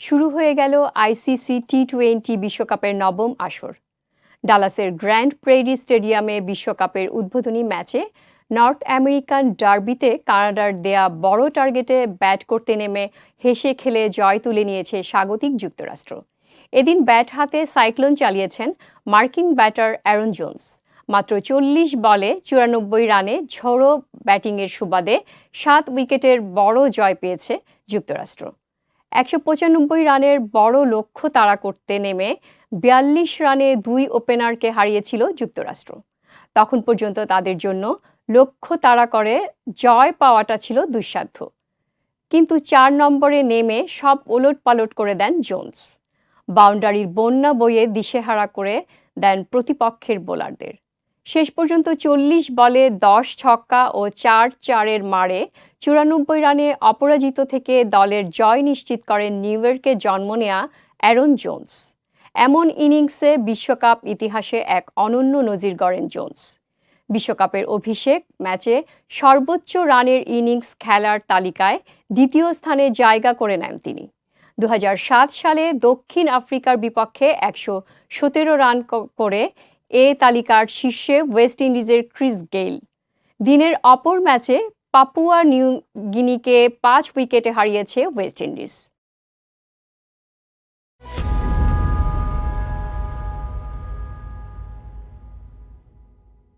শুরু হয়ে গেল আইসিসি টি টোয়েন্টি বিশ্বকাপের নবম আসর। ডালাসের গ্র্যান্ড প্রেরি স্টেডিয়ামে বিশ্বকাপের উদ্বোধনী ম্যাচে নর্থ আমেরিকান ডার্বিতে কানাডার দেয়া বড় টার্গেটে ব্যাট করতে নেমে হেসে খেলে জয় তুলে নিয়েছে স্বাগতিক যুক্তরাষ্ট্র। এদিন ব্যাট হাতে সাইক্লোন চালিয়েছেন মার্কিন ব্যাটার অ্যারন জোন্স। মাত্র চল্লিশ বলে চুরানব্বই রানে ঝোড়ো ব্যাটিংয়ের সুবাদে সাত উইকেটের বড় জয় পেয়েছে যুক্তরাষ্ট্র। একশো পঁচানব্বই রানের বড় লক্ষ্য তাড়া করতে নেমে বিয়াল্লিশ রানে দুই ওপেনারকে হারিয়েছিল যুক্তরাষ্ট্র। তখন পর্যন্ত তাদের জন্য লক্ষ্য তাড়া করে জয় পাওয়াটা ছিল দুঃসাধ্য। কিন্তু চার নম্বরে নেমে সব ওলট পালট করে দেন জোন্স। বাউন্ডারির বন্যা বইয়ে দিশেহারা করে দেন প্রতিপক্ষের বোলারদের। শেষ পর্যন্ত চল্লিশ বলে দশ ছক্কা ও চার চারের মারে চুরানব্বই রানে অপরাজিত থেকে দলের জয় নিশ্চিত করেন নিউ ইয়র্কে জন্ম নেয়া অ্যারন জোন্স। এমন ইনিংসে বিশ্বকাপ ইতিহাসে এক অনন্য নজির গড়েন জোন্স। বিশ্বকাপের অভিষেক ম্যাচে সর্বোচ্চ রানের ইনিংস খেলার তালিকায় দ্বিতীয় স্থানে জায়গা করে নেন তিনি। দু হাজার সাত সালে দক্ষিণ আফ্রিকার বিপক্ষে একশো সতেরো রান করে এ তালিকার শীর্ষে ওয়েস্ট ইন্ডিজের ক্রিস গেইল। দিনের অপর ম্যাচে পাপুয়া নিউ গিনিকে পাঁচ উইকেটে হারিয়েছে ওয়েস্ট ইন্ডিজ।